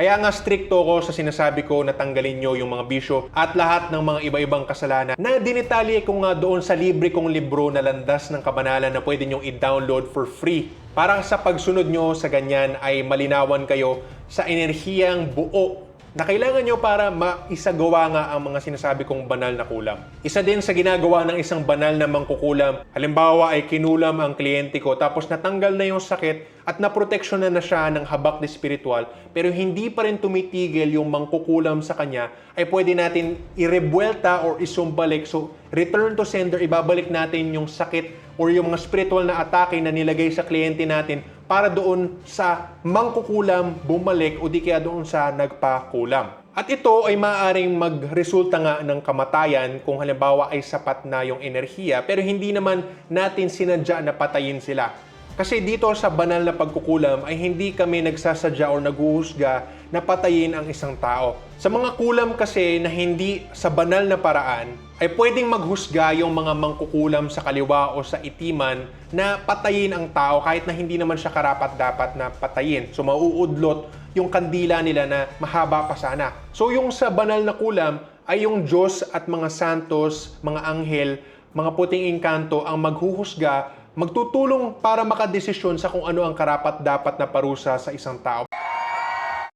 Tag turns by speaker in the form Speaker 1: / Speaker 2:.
Speaker 1: Kaya nga stricto ko sa sinasabi ko na tanggalin nyo yung mga bisyo at lahat ng mga iba-ibang kasalanan na dinitalye ko nga doon sa libre kong libro na landas ng kabanalan na pwede nyong i-download for free. Para sa pagsunod nyo sa ganyan ay malinawan kayo sa enerhiyang buo na kailangan nyo para maisagawa nga ang mga sinasabi kong banal na kulam. Isa din sa ginagawa ng isang banal na mangkukulam, halimbawa ay kinulam ang kliyente ko tapos natanggal na yung sakit at naproteksyon na na siya ng habak na spiritual pero hindi pa rin tumitigil yung mangkukulam sa kanya ay pwede natin irebuelta or isumbalik. So, return to sender, ibabalik natin yung sakit or yung mga spiritual na atake na nilagay sa kliyente natin para doon sa mangkukulam bumalik o di kaya doon sa nagpakulam. At ito ay maaaring magresulta nga ng kamatayan kung halimbawa ay sapat na yung enerhiya pero hindi naman natin sinadya na patayin sila. Kasi dito sa banal na pagkukulam ay hindi kami nagsasadya o naghuhusga na patayin ang isang tao. Sa mga kulam kasi na hindi sa banal na paraan, ay pwedeng maghusga yung mga mangkukulam sa kaliwa o sa itiman na patayin ang tao kahit na hindi naman siya karapat dapat na patayin. So mauudlot yung kandila nila na mahaba pa sana. So yung sa banal na kulam ay yung Diyos at mga santos, mga anghel, mga puting engkanto ang maghuhusga magtutulong para makadesisyon sa kung ano ang karapat dapat na parusa sa isang tao.